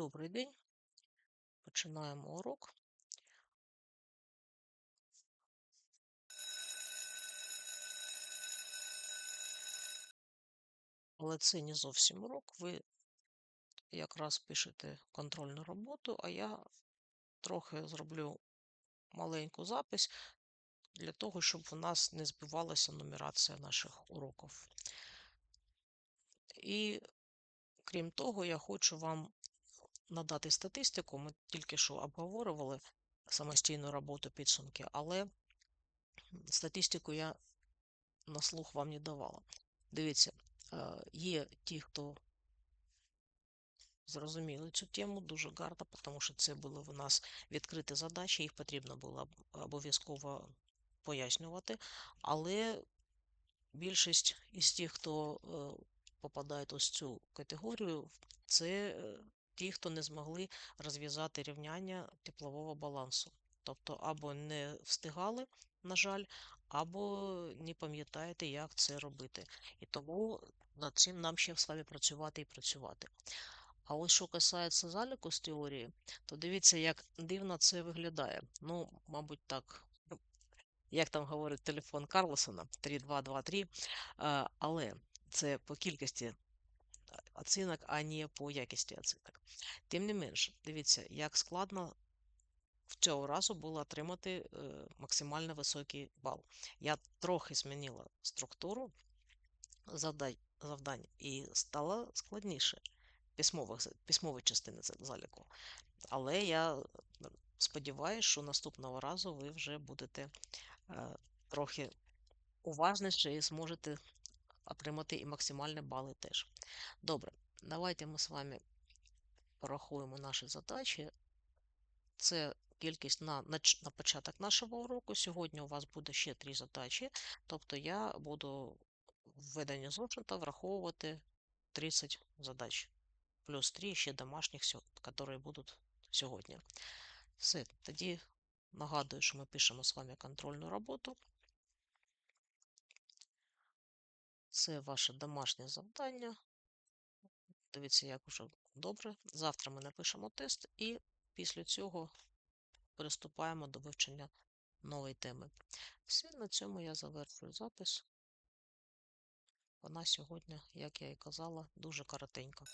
Добрий день. Починаємо урок. Але це не зовсім урок. Ви якраз пишете контрольну роботу, а я трохи зроблю маленьку запись для того, щоб у нас не збивалася нумерація наших уроків. І крім того, я хочу вам надати статистику. Ми тільки що обговорювали самостійну роботу підсумки, але статистику я на слух вам не давала. Дивіться, е, є ті, хто зрозуміли цю тему дуже гарно, тому що це були в нас відкриті задачі, їх потрібно було об- обов'язково пояснювати. Але більшість із тих, хто е, попадає ось цю категорію, це е, ті, хто не змогли розв'язати рівняння теплового балансу. Тобто або не встигали, на жаль, або не пам'ятаєте, як це робити. І тому над цим нам ще з вами працювати і працювати. А ось що касається заліку з теорії, то дивіться, як дивно це виглядає. Ну, мабуть, так, як там говорить телефон Карлосона 3223, е, але це по кількості оцінок, а не по якості оцінок. Тим не менш, дивіться, як складно в цього разу було отримати е, максимально високий бал. Я трохи змінила структуру завдань і стало складніше письмових, письмової частини заліку. Але я е, сподіваюся, що наступного разу ви вже будете е, трохи уважніше і зможете отримати і максимальні бали теж. Добре, давайте ми з вами порахуємо наші задачі. Це кількість на, нач- на початок нашого уроку. Сьогодні у вас буде ще три задачі, тобто я буду в веденні зошита враховувати 30 задач, плюс 3 ще домашніх, які будуть сьогодні. Все, тоді нагадую, що ми пишемо з вами контрольну роботу. Це ваше домашнє завдання. Дивіться, як уже добре. Завтра ми напишемо тест і після цього приступаємо до вивчення нової теми. Все, на цьому я завершую запис. Вона сьогодні, як я і казала, дуже коротенька.